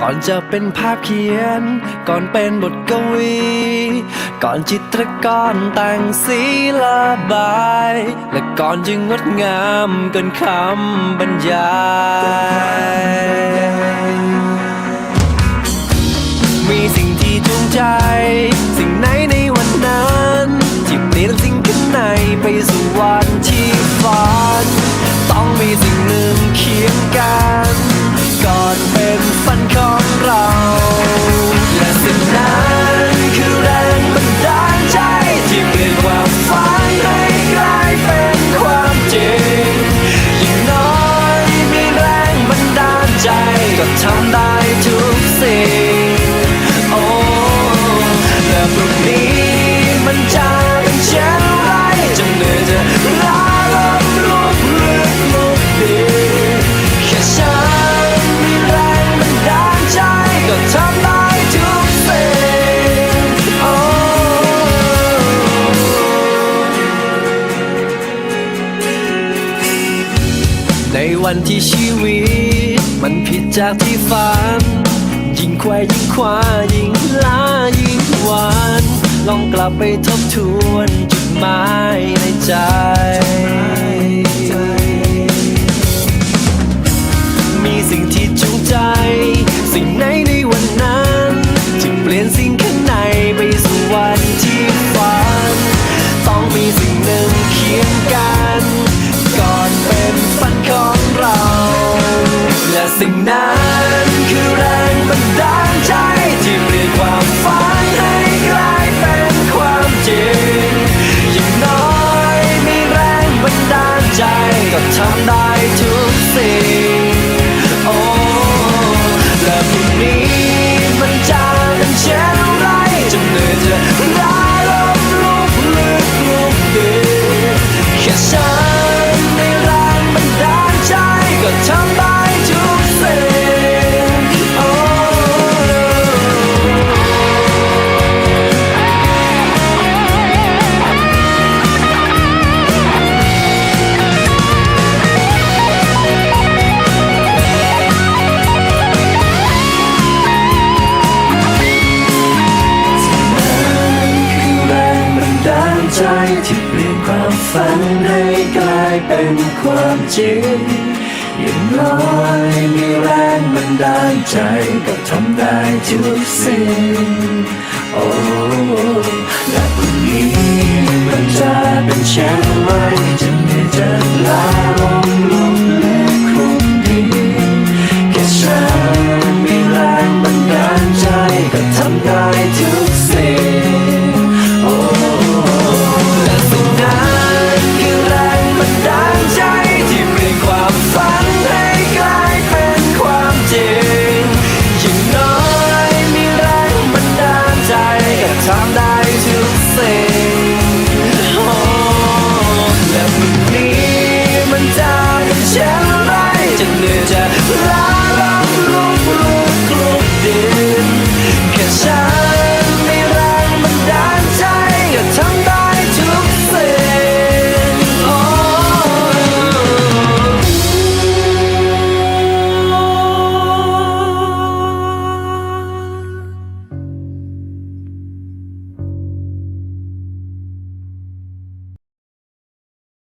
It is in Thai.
ก่อนจะเป็นภาพเขียน ก่อนเป็นบทกวี ก่อนจิตรกรแต่งสีละบาย และก่อนจึงงดงามเกินคำบรรยาย ในวันที่ชีวิต มันผิดจากที่ฝัน ยิ่งควายยิ่งควายิ่งลายิ่งหวานลองกลับไปทบทวนจุดหมายในใจ มีสิ่งที่จูงใจ สิ่งไหนใน sing now. ใจที่เปลี่ยนความฝันให้กลายเป็นความจริงอย่งน้อยมีแรงบันดาลใจก็ทำได้ทุกสิ่ง